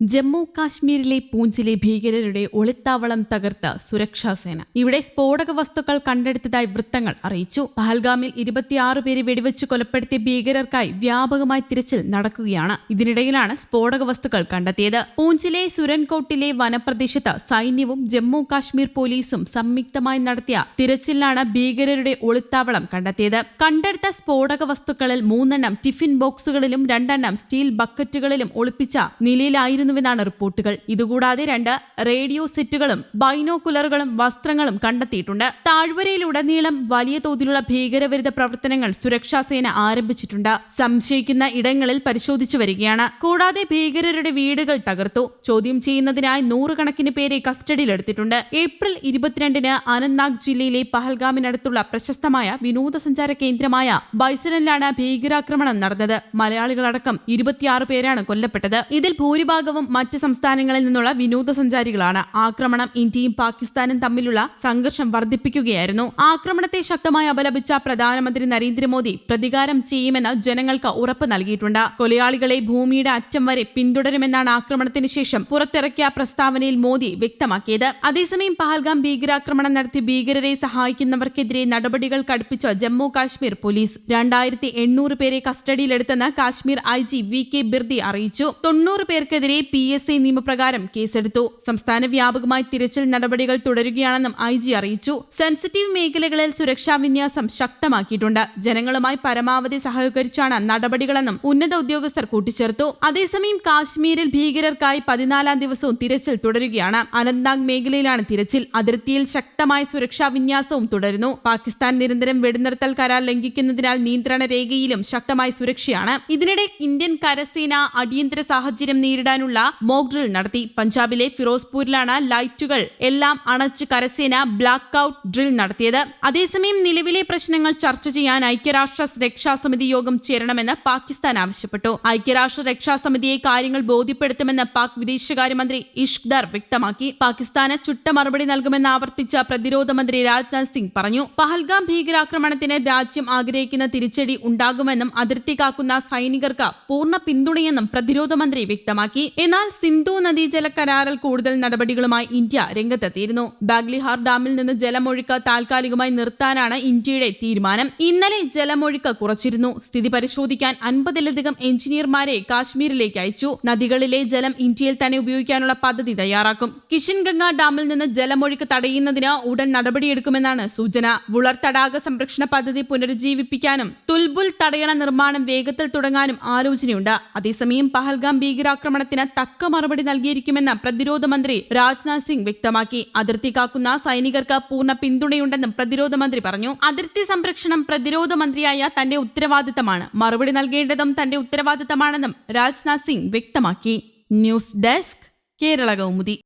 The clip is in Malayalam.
ജമ്മു കാശ്മീരിലെ പൂഞ്ചിലെ ഭീകരരുടെ ഒളിത്താവളം തകർത്ത് സുരക്ഷാ സേന ഇവിടെ സ്ഫോടക വസ്തുക്കൾ കണ്ടെടുത്തതായി വൃത്തങ്ങൾ അറിയിച്ചു. പഹൽഗാമിൽ ഇരുപത്തിയാറ് പേരെ വെടിവെച്ച് കൊലപ്പെടുത്തിയ ഭീകരർക്കായി വ്യാപകമായി തിരച്ചിൽ നടക്കുകയാണ്. ഇതിനിടയിലാണ് സ്ഫോടക വസ്തുക്കൾ കണ്ടെത്തിയത്. പൂഞ്ചിലെ സുരൻകോട്ടിലെ വനപ്രദേശത്ത് സൈന്യവും ജമ്മു കാശ്മീർ പോലീസും സംയുക്തമായി നടത്തിയ തിരച്ചിലാണ് ഭീകരരുടെ ഒളിത്താവളം കണ്ടെത്തിയത്. കണ്ടെടുത്ത സ്ഫോടക വസ്തുക്കളിൽ മൂന്നെണ്ണം ടിഫിൻ ബോക്സുകളിലും രണ്ടെണ്ണം സ്റ്റീൽ ബക്കറ്റുകളിലും ഒളിപ്പിച്ച നിലയിലായിരുന്നുവെന്നാണ് റിപ്പോർട്ടുകൾ. ഇതുകൂടാതെ രണ്ട് റേഡിയോ സെറ്റുകളും ബൈനോക്കുലറുകളും വസ്ത്രങ്ങളും കണ്ടെത്തിയിട്ടുണ്ട്. താഴ്വരയിലുടനീളം വലിയ തോതിലുള്ള ഭീകരവിരുദ്ധ പ്രവർത്തനങ്ങൾ സുരക്ഷാസേന ആരംഭിച്ചിട്ടുണ്ട്. സംശയിക്കുന്ന ഇടങ്ങളിൽ പരിശോധിച്ചു വരികയാണ്. കൂടാതെ ഭീകരരുടെ വീടുകൾ തകർത്തു. ചോദ്യം ചെയ്യുന്നതിനായി നൂറുകണക്കിന് പേരെ കസ്റ്റഡിയിലെടുത്തിട്ടുണ്ട്. ഏപ്രിൽ ഇരുപത്തിരണ്ടിന് അനന്ത്നാഗ് ജില്ലയിലെ പഹൽഗാമിനടുത്തുള്ള പ്രശസ്തമായ വിനോദസഞ്ചാര കേന്ദ്രമായ ബൈസനിലാണ് ഭീകരാക്രമണം നടന്നത്. മലയാളികളടക്കം ഇരുപത്തിയാറ് പേരാണ് കൊല്ലപ്പെട്ടത്. ഇതിൽ ഭൂരിഭാഗവും മറ്റ് സംസ്ഥാനങ്ങളിൽ നിന്നുള്ള വിനോദസഞ്ചാരികളാണ്. ആക്രമണം ഇന്ത്യയും പാകിസ്ഥാനും തമ്മിലുള്ള സംഘർഷം വർദ്ധിപ്പിക്കുകയായിരുന്നു. ആക്രമണത്തെ ശക്തമായി അപലപിച്ച പ്രധാനമന്ത്രി നരേന്ദ്രമോദി പ്രതികാരം ചെയ്യുമെന്ന് ജനങ്ങൾക്ക് ഉറപ്പ് നൽകിയിട്ടുണ്ട്. കൊലയാളികളെ ഭൂമിയുടെ അറ്റം വരെ പിന്തുടരുമെന്നാണ് ആക്രമണത്തിന് ശേഷം പുറത്തിറക്കിയ പ്രസ്താവനയിൽ മോദി വ്യക്തമാക്കിയത്. അതേസമയം പഹൽഗാം ഭീകരാക്രമണം നടത്തി ഭീകരരെ സഹായിക്കുന്നവർക്കെതിരെ നടപടികൾ കടുപ്പിച്ച ജമ്മു കാശ്മീർ പോലീസ് രണ്ടായിരത്തി എണ്ണൂറ് പേരെ കസ്റ്റഡിയിലെടുത്തെന്ന് Kashmir I G V K Birdi അറിയിച്ചു. തൊണ്ണൂറ് പേർക്കെതിരെ പി എസ് ഐ നിയമപ്രകാരം കേസെടുത്തു. സംസ്ഥാന വ്യാപകമായി തിരച്ചിൽ നടപടികൾ തുടരുകയാണെന്നും ഐ ജി അറിയിച്ചു. സെൻസിറ്റീവ് മേഖലകളിൽ സുരക്ഷാ വിന്യാസം ശക്തമാക്കിയിട്ടുണ്ട്. ജനങ്ങളുമായി പരമാവധി സഹകരിച്ചാണ് നടപടികളെന്നും ഉന്നത ഉദ്യോഗസ്ഥർ കൂട്ടിച്ചേർത്തു. അതേസമയം കാശ്മീരിൽ ഭീകരർക്കായി പതിനാലാം ദിവസവും തിരച്ചിൽ തുടരുകയാണ്. അനന്ത്നാഗ് മേഖലയിലാണ് തിരച്ചിൽ. അതിർത്തിയിൽ ശക്തമായ സുരക്ഷാ വിന്യാസവും തുടരുന്നു. പാകിസ്ഥാൻ നിരന്തരം വെടിനിർത്തൽ കരാർ ലംഘിക്കുന്നതിനാൽ നിയന്ത്രണ രേഖയിലും ശക്തമായ സുരക്ഷയാണ്. ഇതിനിടെ ഇന്ത്യൻ കരസേന അടിയന്തര സാഹചര്യം നേരിടാനുള്ള മോക്ക് ഡ്രിൽ നടത്തി. പഞ്ചാബിലെ ഫിറോസ്പൂരിലാണ് ലൈറ്റുകൾ എല്ലാം അണച്ച് കരസേന ബ്ലാക്ക് ഔട്ട് ഡ്രിൽ നടത്തിയത്. അതേസമയം നിലവിലെ പ്രശ്നങ്ങൾ ചർച്ച ചെയ്യാൻ ഐക്യരാഷ്ട്ര രക്ഷാസമിതി യോഗം ചേരണമെന്ന് പാകിസ്ഥാൻ ആവശ്യപ്പെട്ടു. ഐക്യരാഷ്ട്ര രക്ഷാ സമിതിയെ കാര്യങ്ങൾ ബോധ്യപ്പെടുത്തുമെന്ന് പാക് വിദേശകാര്യമന്ത്രി ഇഷ്ഖ്ദർ വ്യക്തമാക്കി. പാകിസ്ഥാന് ചുട്ട മറുപടി നൽകുമെന്ന് ആവർത്തിച്ച പ്രതിരോധ മന്ത്രി രാജ്നാഥ് സിംഗ് പറഞ്ഞു. പഹൽഗാം ഭീകരാക്രമണത്തിന് രാജ്യം ആഗ്രഹിക്കുന്ന തിരിച്ചടി ഉണ്ടാകുമെന്നും അതിർത്തി കാക്കുന്ന സൈനികർക്ക് പൂർണ പിന്തുണയെന്നും പ്രതിരോധ മന്ത്രി വ്യക്തമാക്കി. എന്നാൽ സിന്ധു നദീജല കരാറിൽ കൂടുതൽ നടപടികളുമായി ഇന്ത്യ രംഗത്തെത്തിയിരുന്നു. ബാഗ്ലിഹാർ ഡാമിൽ നിന്ന് ജലമൊഴുക്ക് താൽക്കാലികമായി നിർത്താനാണ് ഇന്ത്യയുടെ തീരുമാനം. ഇന്നലെ ജലമൊഴുക്ക് കുറച്ചിരുന്നു. സ്ഥിതി പരിശോധിക്കാൻ അൻപതിലധികം എഞ്ചിനീയർമാരെ കാശ്മീരിലേക്ക് അയച്ചു. നദികളിലെ ജലം ഇന്ത്യയിൽ തന്നെ ഉപയോഗിക്കാനുള്ള പദ്ധതി തയ്യാറാക്കും. കിഷൻഗംഗ ഡാമിൽ നിന്ന് ജലമൊഴുക്ക് തടയുന്നതിന് ഉടൻ നടപടിയെടുക്കുമെന്നാണ് സൂചന. വുളർ തടാക സംരക്ഷണ പദ്ധതി പുനരുജ്ജീവിപ്പിക്കാനും തുൽബുൽ തടയണ നിർമ്മാണം വേഗത്തിൽ തുടങ്ങാനും ആലോചനയുണ്ട്. അതേസമയം പഹൽഗാം ഭീകരാക്രമണത്തിന് തക്ക മറുപടി നൽകിയിരിക്കുമെന്ന് പ്രതിരോധ മന്ത്രി രാജ്നാഥ് സിംഗ് വ്യക്തമാക്കി. അതിർത്തി കാക്കുന്ന സൈനികർക്ക് പൂർണ പിന്തുണയുണ്ടെന്നും പ്രതിരോധ മന്ത്രി പറഞ്ഞു. അതിർത്തി സംരക്ഷണം പ്രതിരോധ മന്ത്രിയായ തന്റെ ഉത്തരവാദിത്തമാണ്. മറുപടി നൽകേണ്ടതും തന്റെ ഉത്തരവാദിത്തമാണെന്നും രാജ്നാഥ് സിംഗ് വ്യക്തമാക്കി. News desk Kerala Kaumudi.